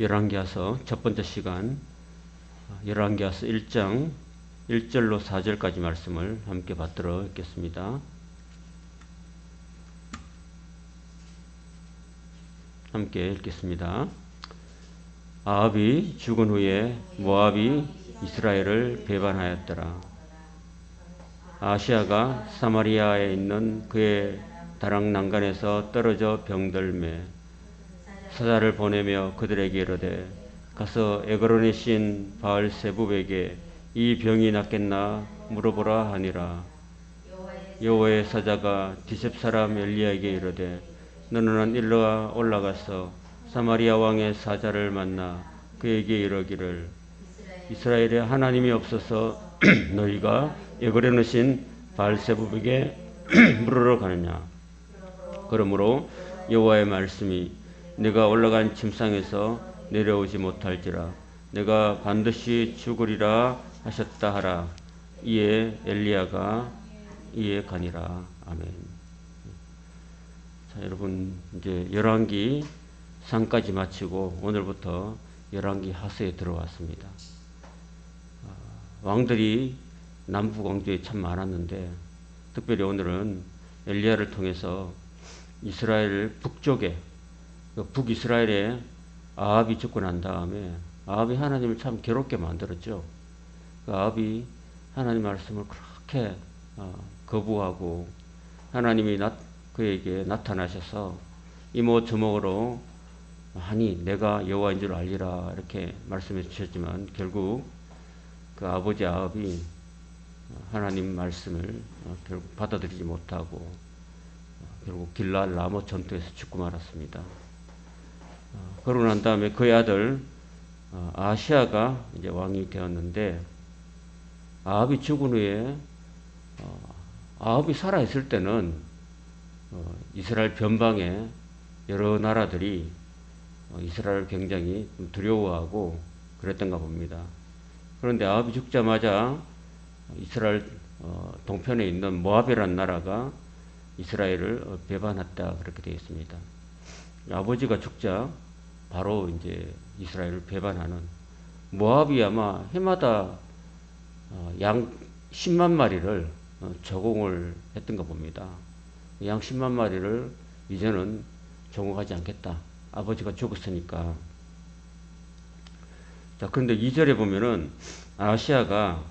열왕기하서 첫 번째 시간 열왕기하서 1장 1절로 4절까지 말씀을 함께 받들어 읽겠습니다. 함께 읽겠습니다. 아합이 죽은 후에 모압이 이스라엘을 배반하였더라. 아시아가 사마리아에 있는 그의 다락 난간에서 떨어져 병들매 사자를 보내며 그들에게 이르되 가서 에그론의 신 바알세부에게 이 병이 낫겠나 물어보라 하니라. 여호와의 사자가 디셉 사람 엘리야에게 이르되 너는 일러 올라가서 사마리아 왕의 사자를 만나 그에게 이르기를 이스라엘에 하나님이 없어서 너희가 에그론의 신 바알세부에게 물으러 가느냐? 그러므로 여호와의 말씀이 내가 올라간 침상에서 내려오지 못할지라 내가 반드시 죽으리라 하셨다 하라 이에 엘리야가 이에 가니라 아멘. 자 여러분 이제 열왕기 상까지 마치고 오늘부터 열왕기 하서에 들어왔습니다. 왕들이 남부 왕조에 참 많았는데 특별히 오늘은 엘리야를 통해서 이스라엘 북쪽에 그 북이스라엘에 아합이 죽고 난 다음에 아합이 하나님을 참 괴롭게 만들었죠. 그 아합이 하나님 말씀을 그렇게 어, 거부하고 하나님이 나, 그에게 나타나셔서 이모 저목으로 아니 내가 여호와인 줄 알리라 이렇게 말씀해 주셨지만 결국 그 아버지 아합이 하나님 말씀을 어, 결국 받아들이지 못하고 결국 길랄 라모 전투에서 죽고 말았습니다. 어, 그러고 난 다음에 그의 아들 어, 아시아가 이제 왕이 되었는데 아합이 죽은 후에 어, 아합이 살아 있을 때는 이스라엘 변방에 여러 나라들이 이스라엘 굉장히 두려워하고 그랬던가 봅니다. 그런데 아합이 죽자마자 이스라엘 동편에 있는 모압이라는 나라가 이스라엘을 배반했다 그렇게 되어 있습니다. 아버지가 죽자 바로 이제 이스라엘을 배반하는 모압이 아마 해마다 어, 양 10만 마리를 어, 저공을 했던가 봅니다. 양 10만 마리를 이제는 정복하지 않겠다. 아버지가 죽었으니까. 자, 그런데 2절에 보면은 아시아가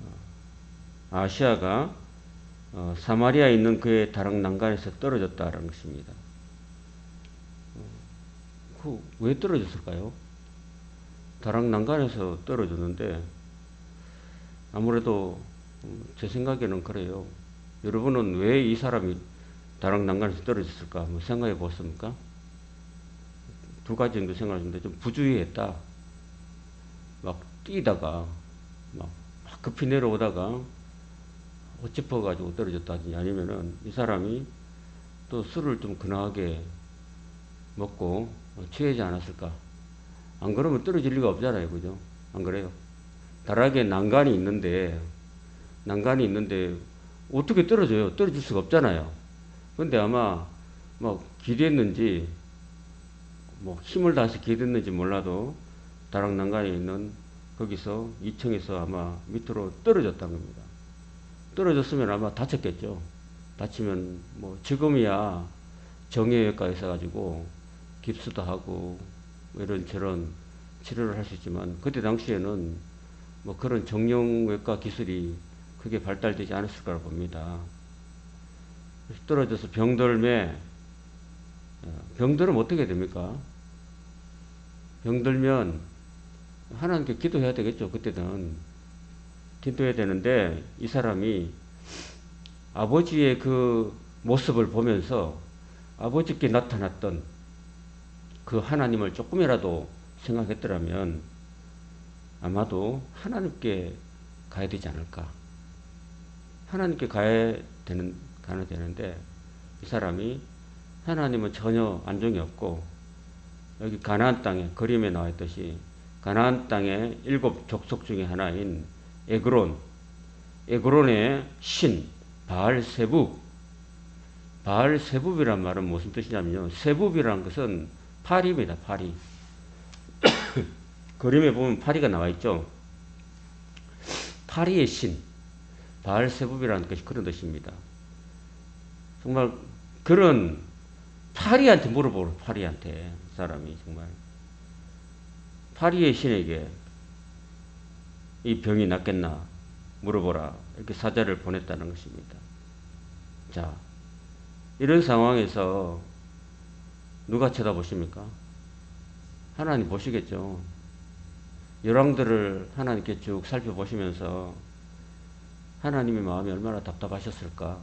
어, 아시아가 사마리아에 있는 그의 다락 난간에서 떨어졌다라는 것입니다. 그 왜 떨어졌을까요? 다락 난간에서 떨어졌는데 아무래도 제 생각에는 그래요. 여러분은 왜 이 사람이 다락 난간에서 떨어졌을까? 한번 생각해 보습니까? 두 가지 정도 생각하는데 좀 부주의했다. 막 뛰다가 막 급히 내려오다가 어짚어가지고 떨어졌다든지 아니면은 이 사람이 또 술을 좀 근하게 먹고 취하지 않았을까? 안 그러면 떨어질 리가 없잖아요. 그죠? 안 그래요? 다락에 난간이 있는데, 난간이 있는데, 어떻게 떨어져요? 떨어질 수가 없잖아요. 근데 아마, 뭐, 기대했는지, 뭐, 힘을 다해서 기대했는지 몰라도, 다락 난간에 있는 거기서 2층에서 아마 밑으로 떨어졌다는 겁니다. 떨어졌으면 아마 다쳤겠죠. 다치면, 뭐, 지금이야 정형외과 있어가지고, 깁스도 하고 뭐 이런 저런 치료를 할 수 있지만 그때 당시에는 뭐 그런 정형외과 기술이 크게 발달되지 않았을 거라 봅니다. 떨어져서 병들매 어, 병들면 어떻게 됩니까? 병들면 하나님께 기도해야 되겠죠. 그때는 기도해야 되는데 이 사람이 아버지의 그 모습을 보면서 아버지께 나타났던 그 하나님을 조금이라도 생각했더라면 아마도 하나님께 가야 되지 않을까. 하나님께 가야 되는, 가야 되는데 이 사람이 하나님은 전혀 안정이 없고 여기 가나안 땅에 그림에 나와 있듯이 가나안 땅의 일곱 족속 중의 하나인 에그론, 에그론의 신 바알 세부, 바알 세부이란 말은 무슨 뜻이냐면요. 세부이란 것은 파리입니다. 파리. 그림에 보면 파리가 나와 있죠. 파리의 신, 바알세붑이라는 것이 그런 뜻입니다. 정말 그런 파리한테 물어보고 파리한테 사람이 정말 파리의 신에게 이 병이 낫겠나 물어보라 이렇게 사자를 보냈다는 것입니다. 자, 이런 상황에서 누가 쳐다보십니까? 하나님 보시겠죠. 열왕들을 하나님께 쭉 살펴보시면서 하나님의 마음이 얼마나 답답하셨을까?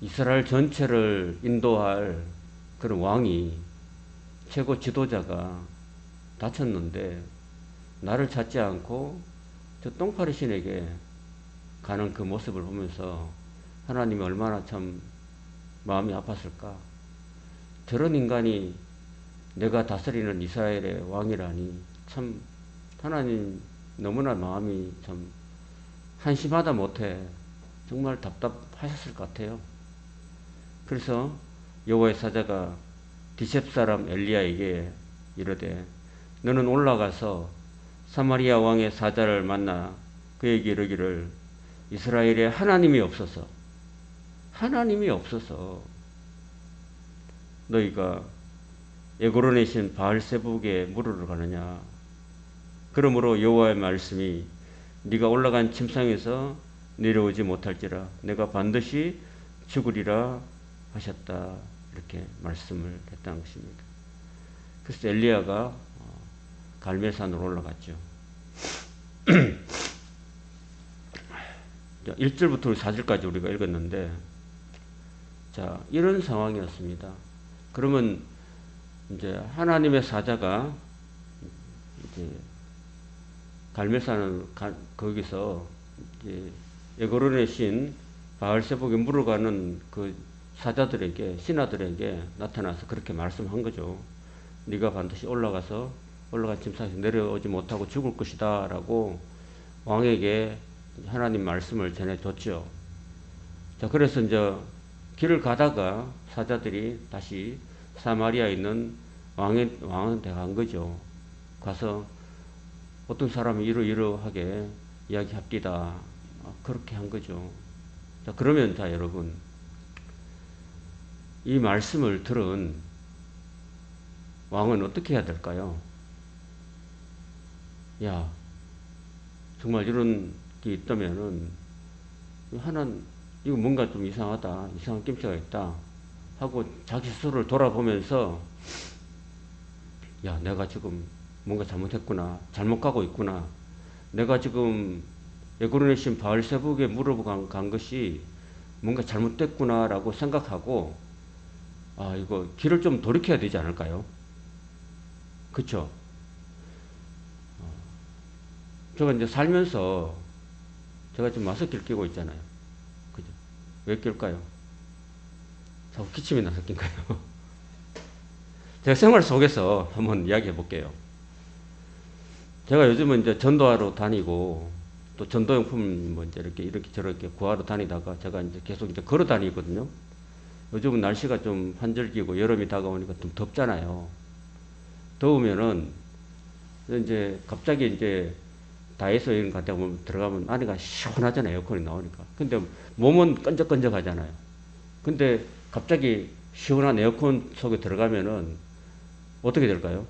이스라엘 전체를 인도할 그런 왕이 최고 지도자가 다쳤는데 나를 찾지 않고 저 똥파리 신에게 가는 그 모습을 보면서 하나님이 얼마나 참 마음이 아팠을까? 저런 인간이 내가 다스리는 이스라엘의 왕이라니 참 하나님 너무나 마음이 참 한심하다 못해 정말 답답하셨을 것 같아요. 그래서 여호와의 사자가 디셉 사람 엘리야에게 이르되 너는 올라가서 사마리아 왕의 사자를 만나 그에게 이르기를 이스라엘에 하나님이 없어서 하나님이 없어서 너희가 에고론의 신 바알세북에 물으러 가느냐 그러므로 여호와의 말씀이 네가 올라간 침상에서 내려오지 못할지라 내가 반드시 죽으리라 하셨다 이렇게 말씀을 했다는 것입니다. 그래서 엘리야가 어, 갈멜산으로 올라갔죠. 1절부터 4절까지 우리가 읽었는데 자 이런 상황이었습니다. 그러면 이제 하나님의 사자가 이제 갈멜산을 거기서 이제 에고론의 신 바알세복에 물어가는 그 사자들에게 신하들에게 나타나서 그렇게 말씀한 거죠. 네가 반드시 올라가서 올라간 침상에서 내려오지 못하고 죽을 것이다라고 왕에게 하나님 말씀을 전해줬죠. 자 그래서 이제 길을 가다가 사자들이 다시 사마리아에 있는 왕의 왕한테 간 거죠. 가서 어떤 사람이 이러이러하게 이야기합디다. 그렇게 한 거죠. 자, 그러면 자, 여러분. 이 말씀을 들은 왕은 어떻게 해야 될까요? 야, 정말 이런 게 있다면은, 하나, 이거 뭔가 좀 이상하다. 이상한 낌새가 있다. 하고 자기 스스로를 돌아보면서, 야, 내가 지금 뭔가 잘못했구나. 잘못 가고 있구나. 내가 지금 에고르네 신 바알세북에 물어보고 간 것이 뭔가 잘못됐구나라고 생각하고 아 이거 길을 좀 돌이켜야 되지 않을까요? 그쵸? 어, 제가 이제 살면서 제가 지금 마스크를 끼고 있잖아요. 왜 낄까요? 자꾸 기침이 나서 낀가요? 제가 생활 속에서 한번 이야기해 볼게요. 제가 요즘은 이제 전도하러 다니고 또 전도용품 뭐 이제 이렇게 이렇게 저렇게 구하러 다니다가 제가 이제 계속 이제 걸어 다니거든요. 요즘은 날씨가 좀 한절기고 여름이 다가오니까 좀 덥잖아요. 더우면은 이제 갑자기 이제 다이소 이런 같은 데 들어가면 안에가 시원하잖아요. 에어컨이 나오니까. 근데 몸은 끈적끈적 하잖아요. 근데 갑자기 시원한 에어컨 속에 들어가면은 어떻게 될까요?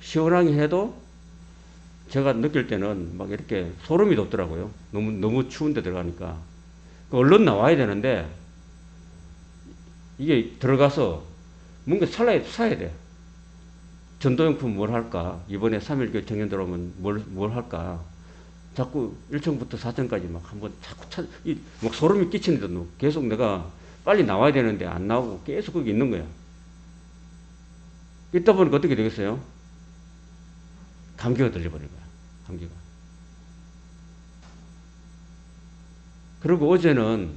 시원하게 해도 제가 느낄 때는 막 이렇게 소름이 돋더라고요. 너무, 너무 추운데 들어가니까. 그 얼른 나와야 되는데, 이게 들어가서 뭔가 살아야, 사야 돼. 전도용품 뭘 할까? 이번에 3.1교 청년 들어오면 뭘, 뭘 할까? 자꾸 1층부터 4층까지 막 한번 자꾸 찾, 이, 막 소름이 끼치는데도 계속 내가 빨리 나와야 되는데 안 나오고 계속 거기 있는 거야. 있다 보니까 어떻게 되겠어요? 감기가 들려버린 거야. 감기가. 그리고 어제는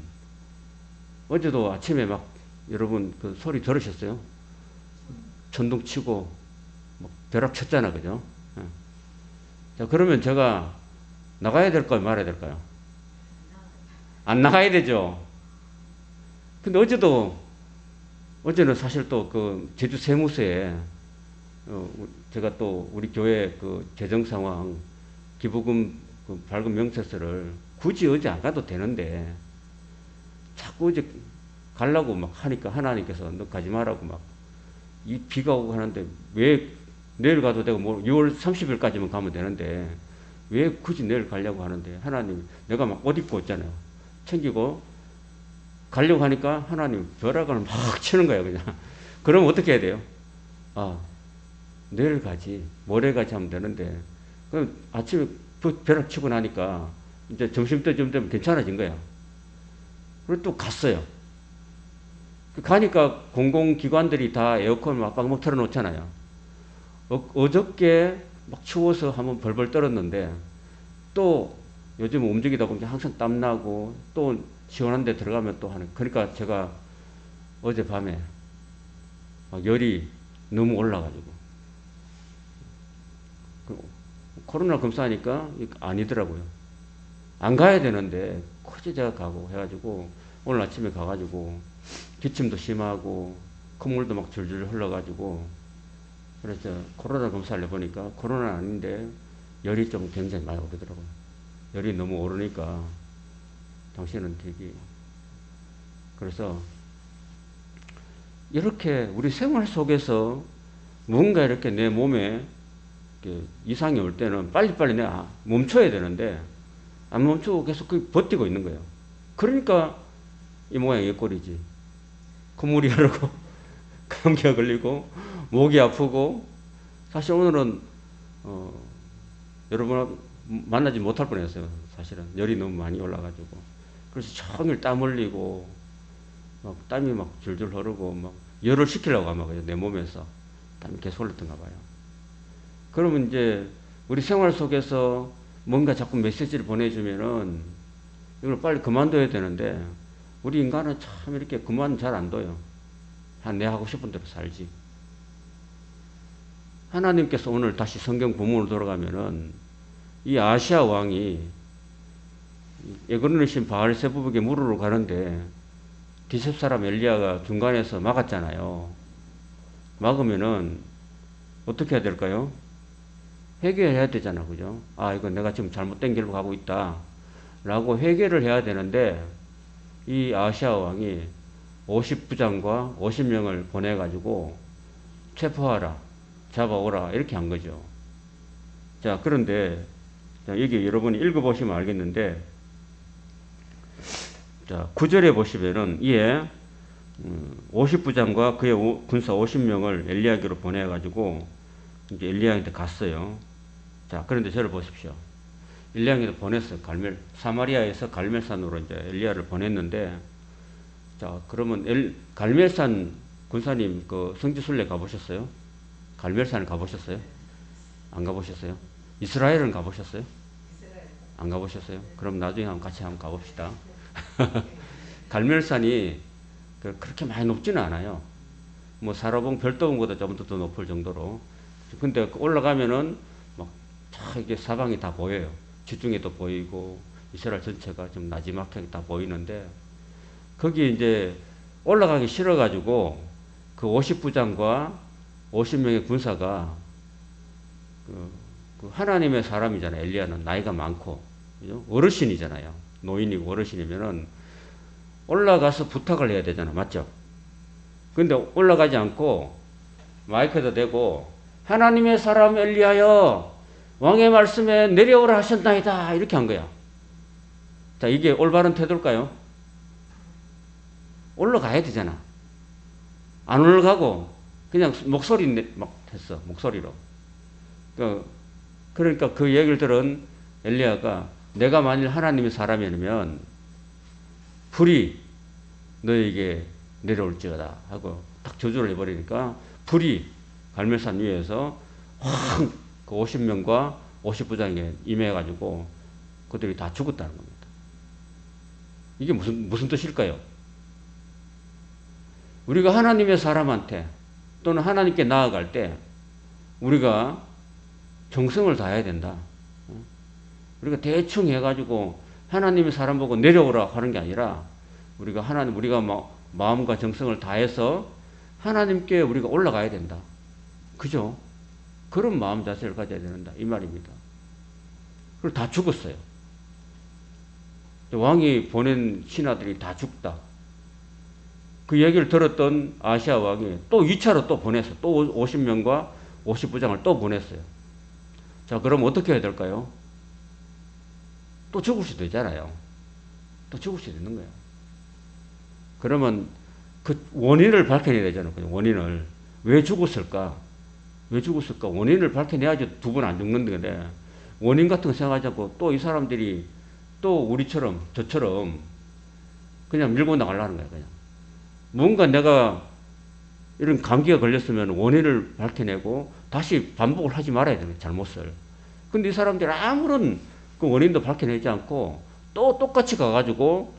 어제도 아침에 막 여러분 그 소리 들으셨어요? 전동 치고 막 벼락 쳤잖아, 그죠? 예. 자 그러면 제가 나가야 될까요, 말아야 될까요? 안 나가야 되죠. 근데 어제도 어제는 사실 또 그 제주 세무서에 어, 우- 제가 또 우리 교회 그 재정 상황 기부금 그 발급 명세서를 굳이 어디 안 가도 되는데 자꾸 이제 가려고 막 하니까 하나님께서 너 가지 말라고 막 이 비가 오고 하는데 왜 내일 가도 되고 뭐 6월 30일까지만 가면 되는데 왜 굳이 내일 가려고 하는데 하나님 내가 막 옷 입고 있잖아요. 챙기고 가려고 하니까 하나님 벼락을 막 치는 거예요 그냥. 그럼 어떻게 해야 돼요? 아 내일 가지 모레 가지 하면 되는데. 그럼 아침에 그 벼락 치고 나니까 이제 점심 때쯤 되면 괜찮아진 거야. 그리고 또 갔어요. 그 가니까 공공기관들이 다 에어컨 막 빵막 틀어놓잖아요. 어, 어저께 막 추워서 한번 벌벌 떨었는데 또 요즘 움직이다 보니까 항상 땀나고 또 시원한 데 들어가면 또 하는 그러니까 제가 어젯밤에 막 열이 너무 올라가지고 그 코로나 검사하니까 아니더라고요. 안 가야 되는데 굳이 제가 가고 해가지고 오늘 아침에 가가지고 기침도 심하고 콧물도 막 줄줄 흘러가지고 그래서 코로나 검사를 해보니까 코로나 아닌데 열이 좀 굉장히 많이 오르더라고요. 열이 너무 오르니까 당신은 되게 그래서 이렇게 우리 생활 속에서 뭔가 이렇게 내 몸에 이렇게 이상이 올 때는 빨리빨리 내가 멈춰야 되는데 안 멈추고 계속 그 버티고 있는 거예요. 그러니까 이 모양이 꼴이지. 콧물이 흐르고 감기가 걸리고 목이 아프고 사실 오늘은 어, 여러분 만나지 못할 뻔했어요. 사실은 열이 너무 많이 올라가지고 그래서 종일 땀 흘리고 막 땀이 막 줄줄 흐르고 막 열을 식히려고 아마. 내 몸에서 땀이 계속 흘렀던가 봐요. 그러면 이제 우리 생활 속에서 뭔가 자꾸 메시지를 보내주면은 이걸 빨리 그만둬야 되는데 우리 인간은 참 이렇게 그만 잘 안 둬요. 한내 하고 싶은 대로 살지. 하나님께서 오늘 다시 성경 본문으로 돌아가면은 이 아시아 왕이 에그르는 신 바알세부백에 물으러 가는데 디셉 사람 엘리야가 중간에서 막았잖아요. 막으면은 어떻게 해야 될까요? 회개해야 되잖아, 그죠? 아, 이거 내가 지금 잘못된 길로 가고 있다. 라고 회개를 해야 되는데, 이 아시아 왕이 50부장과 50명을 보내가지고, 체포하라, 잡아오라, 이렇게 한 거죠. 자, 그런데, 자, 여기 여러분이 읽어보시면 알겠는데, 자, 9절에 보시면은, 이에, 50부장과 그의 오- 군사 50명을 엘리야기로 보내가지고, 이제 엘리야한테 갔어요. 자, 그런데 저를 보십시오. 엘리야한테 보냈어요. 갈멜 사마리아에서 갈멜산으로 이제 엘리야를 보냈는데, 자, 그러면 엘, 갈멜산 군사님 그 성지순례 가보셨어요? 갈멜산 가보셨어요? 안 가보셨어요? 이스라엘은 가보셨어요? 안 가보셨어요? 그럼 나중에 한번 같이 한번 가봅시다. 갈멜산이 그- 그렇게 많이 높지는 않아요. 뭐 사라봉 별도봉보다 좀 더 높을 정도로. 근데 그 올라가면은 막다 이게 사방이 다 보여요. 지중해도 보이고 이스라엘 전체가 좀 나지막하게 다 보이는데 거기 이제 올라가기 싫어가지고 그 50부장과 50명의 군사가 그, 그 하나님의 사람이잖아요. 엘리야는 나이가 많고? 어르신이잖아요. 노인이고 어르신이면은 올라가서 부탁을 해야 되잖아. 맞죠? 근데 올라가지 않고 마이크에다 대고 하나님의 사람 엘리야여 왕의 말씀에 내려오라 하셨나이다 이렇게 한 거야. 자 이게 올바른 태도일까요? 올라가야 되잖아. 안 올라가고 그냥 목소리 내- 막 했어 목소리로. 그 그러니까 그 얘기를 들은 엘리야가 내가 만일 하나님의 사람이면 불이 너에게 내려올지어다 하고 딱 저주를 해버리니까 불이 갈멜산 위에서 확 그 50명과 50부장에 임해가지고 그들이 다 죽었다는 겁니다. 이게 무슨 무슨 뜻일까요? 우리가 하나님의 사람한테 또는 하나님께 나아갈 때 우리가 정성을 다해야 된다. 어? 우리가 대충 해가지고 하나님의 사람 보고 내려오라 하는 게 아니라 우리가 하나님 우리가 마, 마음과 정성을 다해서 하나님께 우리가 올라가야 된다. 그죠? 그런 마음 자세를 가져야 된다. 이 말입니다. 그리고 다 죽었어요. 왕이 보낸 신하들이 다 죽다. 그 얘기를 들었던 아시아 왕이 또 2차로 또 보냈어. 또 50명과 50부장을 또 보냈어요. 자, 그럼 어떻게 해야 될까요? 또 죽을 수도 있잖아요. 또 죽을 수도 있는 거예요. 그러면 그 원인을 밝혀내야 되잖아요. 원인을. 왜 죽었을까? 왜 죽었을까? 원인을 밝혀내야지 두 번 안 죽는데, 원인 같은 거 생각하지 않고 또 이 사람들이 또 우리처럼, 저처럼 그냥 밀고 나가려는 거야, 그냥. 뭔가 내가 이런 감기가 걸렸으면 원인을 밝혀내고 다시 반복을 하지 말아야 되는 잘못을. 근데 이 사람들이 아무런 그 원인도 밝혀내지 않고 또 똑같이 가가지고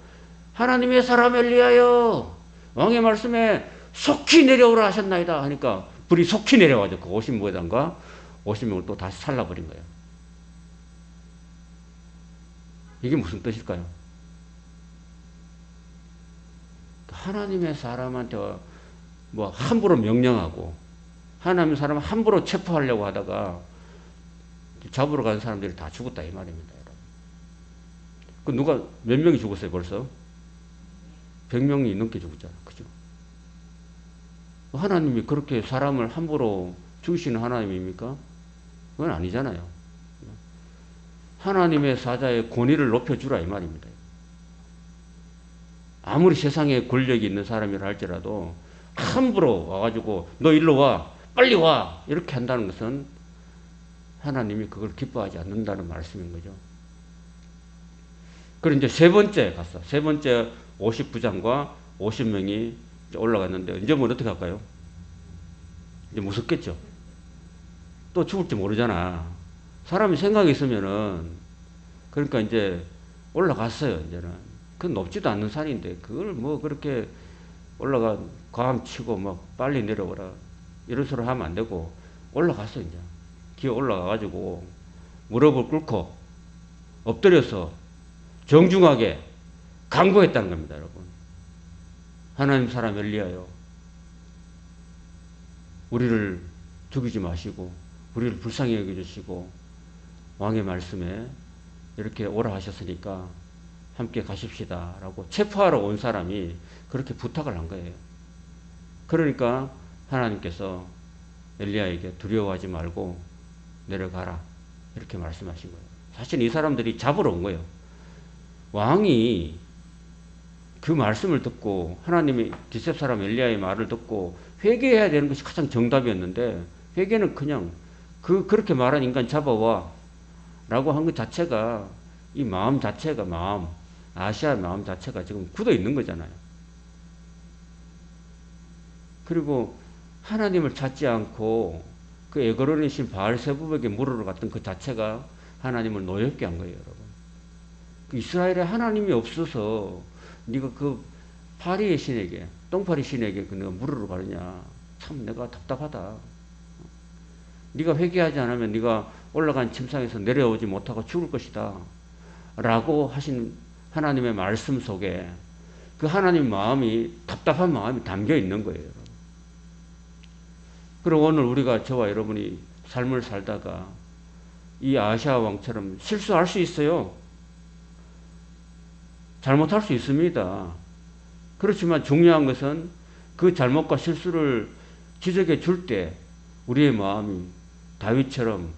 하나님의 사람 엘리야여 왕의 말씀에 속히 내려오라 하셨나이다 하니까 불이 속히 내려와서 그 50무회단과 50명을 또 다시 살라버린 거예요. 이게 무슨 뜻일까요? 하나님의 사람한테 뭐 함부로 명령하고 하나님의 사람 함부로 체포하려고 하다가 잡으러 간 사람들이 다 죽었다 이 말입니다. 그 누가 몇 명이 죽었어요 벌써? 100명이 넘게 죽었잖아. 그죠? 하나님이 그렇게 사람을 함부로 죽이시는 하나님입니까? 그건 아니잖아요. 하나님의 사자의 권위를 높여주라 이 말입니다. 아무리 세상에 권력이 있는 사람이라 할지라도 함부로 와가지고 너 일로 와 빨리 와 이렇게 한다는 것은 하나님이 그걸 기뻐하지 않는다는 말씀인 거죠. 그리고 이제 세 번째 갔어. 세 번째 50부장과 50명이 올라갔는데 이제 뭐 어떻게 할까요? 이제 무섭겠죠. 또 죽을지 모르잖아. 사람이 생각이 있으면은 그러니까 이제 올라갔어요. 이제는 그 높지도 않는 산인데 그걸 뭐 그렇게 올라가 과함 치고 막 빨리 내려오라 이런 소리 하면 안 되고 올라갔어 이제 기어 올라가 가지고 무릎을 꿇고 엎드려서 정중하게 강구했다는 겁니다, 여러분. 하나님 사람 엘리야요. 우리를 죽이지 마시고 우리를 불쌍히 여겨 주시고 왕의 말씀에 이렇게 오라 하셨으니까 함께 가십시다 라고 체포하러 온 사람이 그렇게 부탁을 한 거예요. 그러니까 하나님께서 엘리야에게 두려워하지 말고 내려가라 이렇게 말씀하신 거예요. 사실 이 사람들이 잡으러 온 거예요. 왕이 그 말씀을 듣고 하나님이 디셉 사람 엘리야의 말을 듣고 회개해야 되는 것이 가장 정답이었는데 회개는 그냥 그 그렇게 말한 인간 잡아와 라고 한 것 자체가 이 마음 자체가 마음 아시아 마음 자체가 지금 굳어 있는 거잖아요. 그리고 하나님을 찾지 않고 그 에거론이신 바알세부백에 물으러 갔던 그 자체가 하나님을 노엽게 한 거예요, 여러분. 그 이스라엘에 하나님이 없어서 네가 그 파리의 신에게 똥파리 신에게 그 내가 물으러 가느냐 참 내가 답답하다. 네가 회개하지 않으면 네가 올라간 침상에서 내려오지 못하고 죽을 것이다. 라고 하신 하나님의 말씀 속에 그 하나님 마음이 답답한 마음이 담겨 있는 거예요. 그리고 오늘 우리가 저와 여러분이 삶을 살다가 이 아시아 왕처럼 실수할 수 있어요. 잘못할 수 있습니다. 그렇지만 중요한 것은 그 잘못과 실수를 지적해 줄 때 우리의 마음이 다윗처럼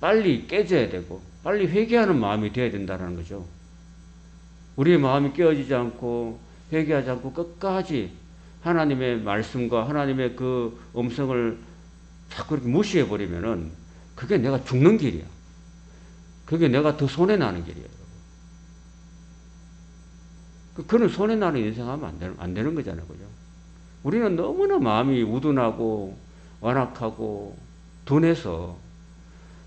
빨리 깨져야 되고 빨리 회개하는 마음이 되어야 된다는 거죠. 우리의 마음이 깨어지지 않고 회개하지 않고 끝까지 하나님의 말씀과 하나님의 그 음성을 자꾸 무시해 버리면은 그게 내가 죽는 길이야. 그게 내가 더 손해 나는 길이에요. 그, 그는 손해 나는 인생하면 안 되는, 안 되는 거잖아요. 그죠? 우리는 너무나 마음이 우둔하고 완악하고 둔해서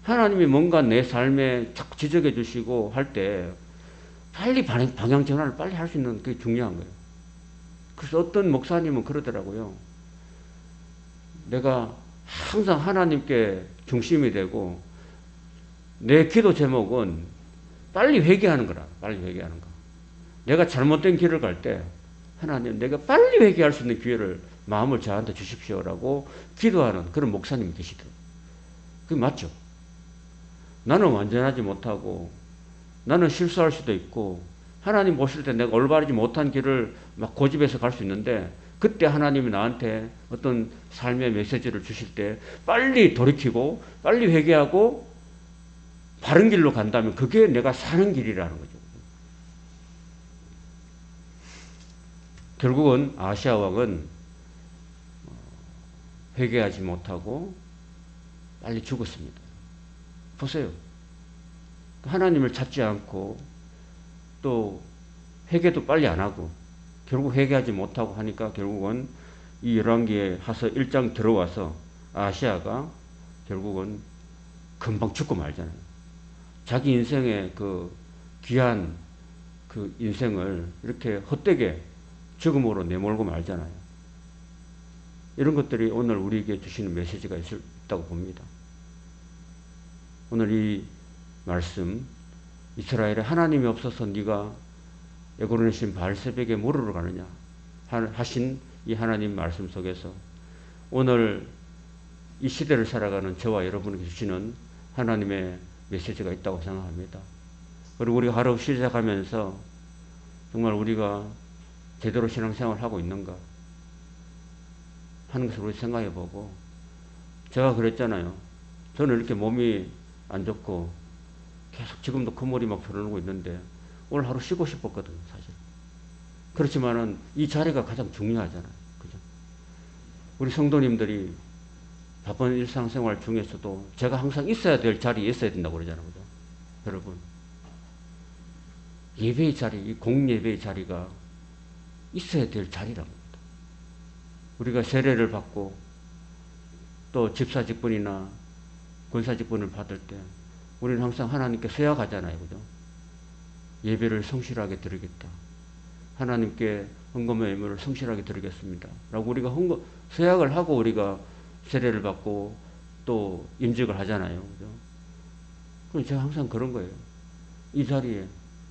하나님이 뭔가 내 삶에 자꾸 지적해 주시고 할 때 빨리 방향, 방향 전환을 빨리 할 수 있는 게 중요한 거예요. 그래서 어떤 목사님은 그러더라고요. 내가 항상 하나님께 중심이 되고 내 기도 제목은 빨리 회개하는 거라. 빨리 회개하는 거. 내가 잘못된 길을 갈 때 하나님 내가 빨리 회개할 수 있는 기회를 마음을 저한테 주십시오라고 기도하는 그런 목사님이 계시더라고요. 그게 맞죠? 나는 완전하지 못하고 나는 실수할 수도 있고 하나님 보실 때 내가 올바르지 못한 길을 막 고집해서 갈 수 있는데 그때 하나님이 나한테 어떤 삶의 메시지를 주실 때 빨리 돌이키고 빨리 회개하고 바른 길로 간다면 그게 내가 사는 길이라는 거죠. 결국은 아시아 왕은 회개하지 못하고 빨리 죽었습니다. 보세요. 하나님을 찾지 않고 또 회개도 빨리 안 하고 결국 회개하지 못하고 하니까 결국은 이 열왕기에 하서 1장 들어와서 아시아가 결국은 금방 죽고 말잖아요. 자기 인생의 그 귀한 그 인생을 이렇게 헛되게 죽음으로 내몰고 말잖아요. 이런 것들이 오늘 우리에게 주시는 메시지가 있다고 봅니다. 오늘 이 말씀 이스라엘에 하나님이 없어서 네가 에고르신 바알세백에 물으러 가느냐 하신 이 하나님 말씀 속에서 오늘 이 시대를 살아가는 저와 여러분에게 주시는 하나님의 메시지가 있다고 생각합니다. 그리고 우리가 하루 시작하면서 정말 우리가 제대로 신앙생활을 하고 있는가 하는 것을 우리 생각해 보고 제가 그랬잖아요. 저는 이렇게 몸이 안 좋고 계속 지금도 콧물이 막 흐르고 있는데 오늘 하루 쉬고 싶었거든 사실. 그렇지만은 이 자리가 가장 중요하잖아요. 그죠? 우리 성도님들이 바쁜 일상생활 중에서도 제가 항상 있어야 될 자리에 있어야 된다고 그러잖아요. 그죠? 여러분. 예배의 자리, 공예배의 자리가 있어야 될 자리랍니다. 우리가 세례를 받고 또 집사 직분이나 권사 직분을 받을 때 우리는 항상 하나님께 서약하잖아요. 그죠? 예배를 성실하게 드리겠다. 하나님께 헌금의 의무를 성실하게 드리겠습니다. 라고 우리가 헌금, 서약을 하고 우리가 세례를 받고 또 임직을 하잖아요. 그죠? 그럼 제가 항상 그런 거예요. 이 자리에,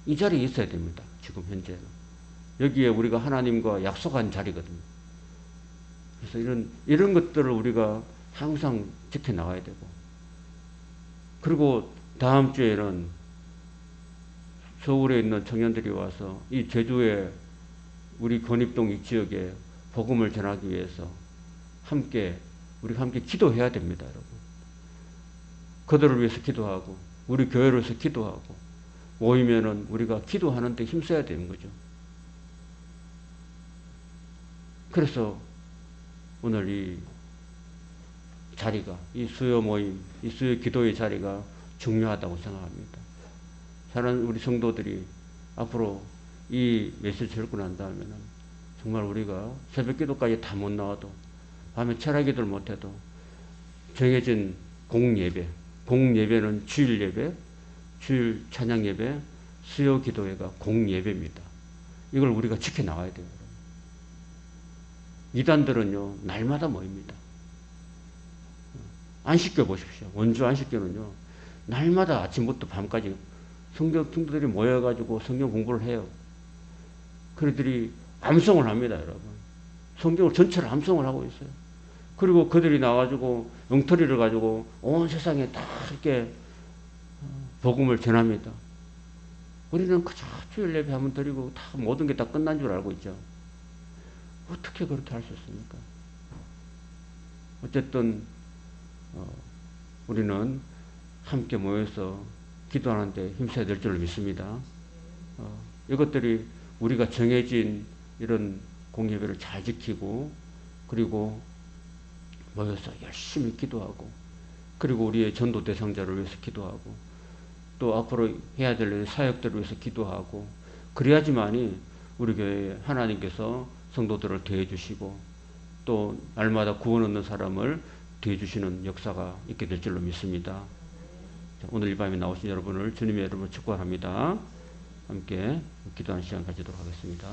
이 자리에 있어야 됩니다. 지금 현재는. 여기에 우리가 하나님과 약속한 자리거든요. 그래서 이런, 이런 것들을 우리가 항상 지켜나가야 되고. 그리고 다음 주에는 서울에 있는 청년들이 와서 이 제주의 우리 권입동 이 지역에 복음을 전하기 위해서 함께 우리가 함께 기도해야 됩니다, 여러분. 그들을 위해서 기도하고 우리 교회로서 기도하고 모이면은 우리가 기도하는 데 힘써야 되는 거죠. 그래서 오늘 이 자리가 이 수요 모임, 이 수요 기도의 자리가 중요하다고 생각합니다. 사는 우리 성도들이 앞으로 이 메시지를 읽고 난 다음에는 정말 우리가 새벽 기도까지 다 못 나와도 밤에 철학 기도를 못해도 정해진 공예배, 공예배는 주일 예배, 주일 찬양 예배, 수요 기도회가 공예배입니다. 이걸 우리가 지켜나가야 돼요. 이단들은요, 날마다 모입니다. 안식교 보십시오. 원주 안식교는요, 날마다 아침부터 밤까지 성경 성도들이 모여가지고 성경 공부를 해요. 그들이 암송을 합니다, 여러분. 성경을 전체를 암송을 하고 있어요. 그리고 그들이 나와가지고 엉터리를 가지고 온 세상에 다 이렇게 어, 복음을 전합니다. 우리는 그저 주일 예배 한번 드리고 다 모든 게 다 끝난 줄 알고 있죠. 어떻게 그렇게 할 수 있습니까? 어쨌든 어, 우리는 함께 모여서 기도하는데 힘써야 될줄 믿습니다. 어, 이것들이 우리가 정해진 이런 공예배를 잘 지키고 그리고 모여서 열심히 기도하고 그리고 우리의 전도 대상자를 위해서 기도하고 또 앞으로 해야 될 사역들을 위해서 기도하고 그래야지만이 우리 교회에 하나님께서 성도들을 대해주시고 또 날마다 구원 얻는 사람을 대해주시는 역사가 있게 될 줄로 믿습니다. 오늘 이 밤에 나오신 여러분을 주님의 이름으로 축복합니다. 함께 기도하는 시간 가지도록 하겠습니다.